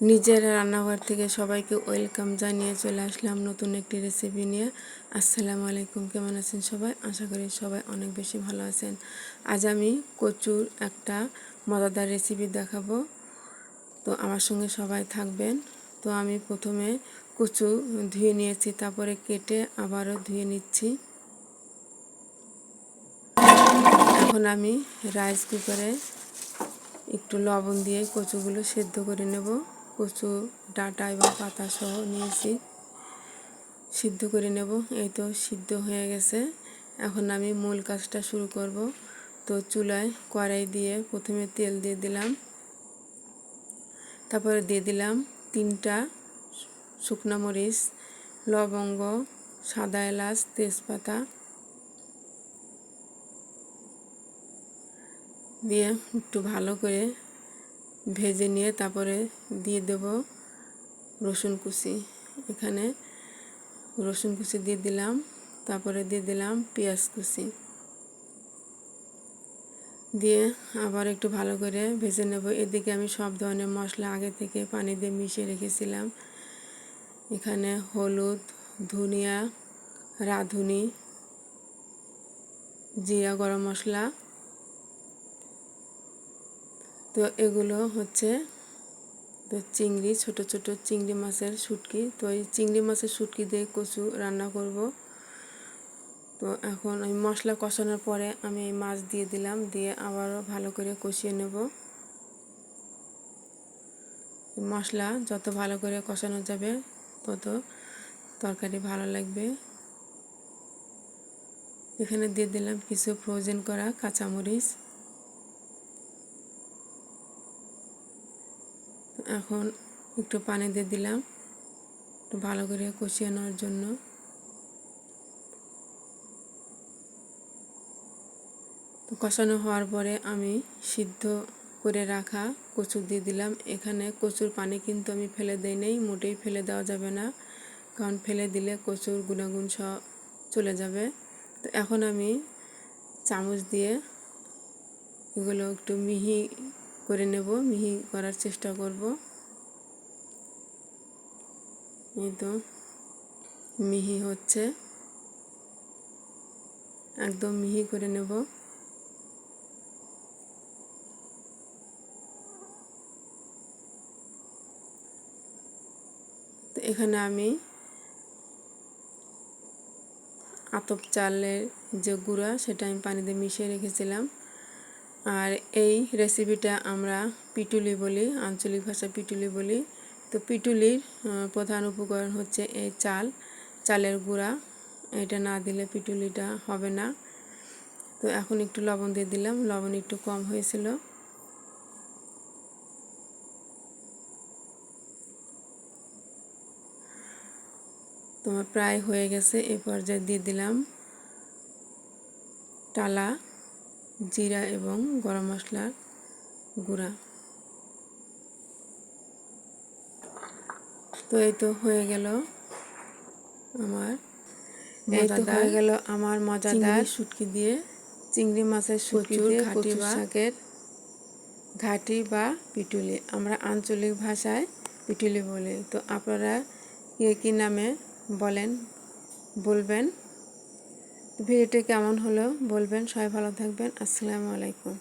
নিজের রান্নাঘর থেকে সবাইকে ওয়েলকাম জানিয়ে চলে আসলাম নতুন একটি রেসিপি নিয়ে। আসসালামু আলাইকুম, কেমন আছেন সবাই? আশা করি সবাই অনেক বেশি ভালো আছেন। আজ আমি কচুর একটা মজাদার রেসিপি দেখাবো। তো আমার সঙ্গে সবাই থাকবেন। তো আমি প্রথমে কচু ধুয়ে নিয়েছি, তারপরে কেটে আবারও ধুয়ে নিচ্ছি। এখন আমি রাইস কুকারে একটু লবণ দিয়ে কচুগুলো সেদ্ধ করে নেব। কচু, ডাটা এবং পাতা সহ নিয়েছি। সিদ্ধ করে নেব। এই তো সিদ্ধ হয়ে গেছে। এখন আমি মূল কাজটা শুরু করব। তো চুলায় কড়াই দিয়ে প্রথমে তেল দিয়ে দিলাম। তারপরে দিয়ে দিলাম তিনটা শুকনা মরিচ, লবঙ্গ, সাদা এলাচ, তেজপাতা দিয়ে একটু ভালো করে ভেজে নিয়ে তারপরে দিয়ে দেব রসুন কুচি। এখানে রসুন কুচি দিয়ে দিলাম, তারপরে দিয়ে দিলাম পেঁয়াজ কুচি। দিয়ে আবার একটু ভালো করে ভেজে নেব। এদিকে আমি সব ধরনের মশলা আগে থেকে পানি দিয়ে মিশিয়ে রেখেছিলাম। এখানে হলুদ, ধনিয়া, রাঁধুনি, জিরা, গরম মশলা তো এগুলো হচ্ছে তো চিংড়ি, ছোট ছোট চিংড়ি মাছের শুটকি। তো এই চিংড়ি মাছের শুটকি দিয়ে কচু রান্না করব। তো এখন ওই মশলা কষানোর পরে আমি এই মাছ দিয়ে দিলাম, দিয়ে আবারও ভালো করে কষিয়ে নেব। মশলা যত ভালো করে কষানো যাবে, তত তরকারি ভালো লাগবে। এখানে দিয়ে দিলাম কিছু ফ্রোজেন করা কাঁচামরিচ। এখন একটু পানি দিয়ে দিলাম। একটু ভালো করে কষিয়ে নেওয়ার জন্য। তো কষানো হওয়ার পরে আমি সিদ্ধ করে রাখা কচু দিয়ে দিলাম। এখানে কচুর পানি কিন্তু আমি ফেলে দিই নেই, মোটেই ফেলে দেওয়া যাবে না। কারণ ফেলে দিলে কচুর গুণাগুণ সব চলে যাবে। তো এখন আমি চামচ দিয়ে এগুলো একটু মিহি করে নেব, মিহি করার চেষ্টা করব। এই তো মিহি হচ্ছে। একদম মিহি করে নেব। তো এখানে আমি আতপ চালের যে গুঁড়া, সেটা আমি পানিতে মিশিয়ে রেখেছিলাম। আর এই রেসিপিটা আমরা পিটুলি বলি, আঞ্চলিক ভাষা পিটুলি বলি। তো পিটুলির প্রধান উপকরণ হচ্ছে এই চাল, চালের গুঁড়া। এটা না দিলে পিটুলিটা হবে না। তো এখন একটু লবণ দিয়ে দিলাম, লবণ একটু কম হয়েছিল। তোমার প্রায় হয়ে গেছে, এ পর্যায়ে দিয়ে দিলাম। টালা। জিরা এবং গরম মশলার গুঁড়া। তো এই তো হয়ে গেল আমার এই তো হয়ে গেল আমার মজাদার শুটকি দিয়ে চিংড়ি মাছের শুটকি দিয়ে বা শাকের ঘাটি বা পিটুলি। আমরা আঞ্চলিক ভাষায় পিটুলি বলি। তো আপনারা কে কী নামে বলেন বলবেন? ভিডিওটি কেমন হলো বলবেন সবাই ভালো থাকবেন আসসালামু আলাইকুম।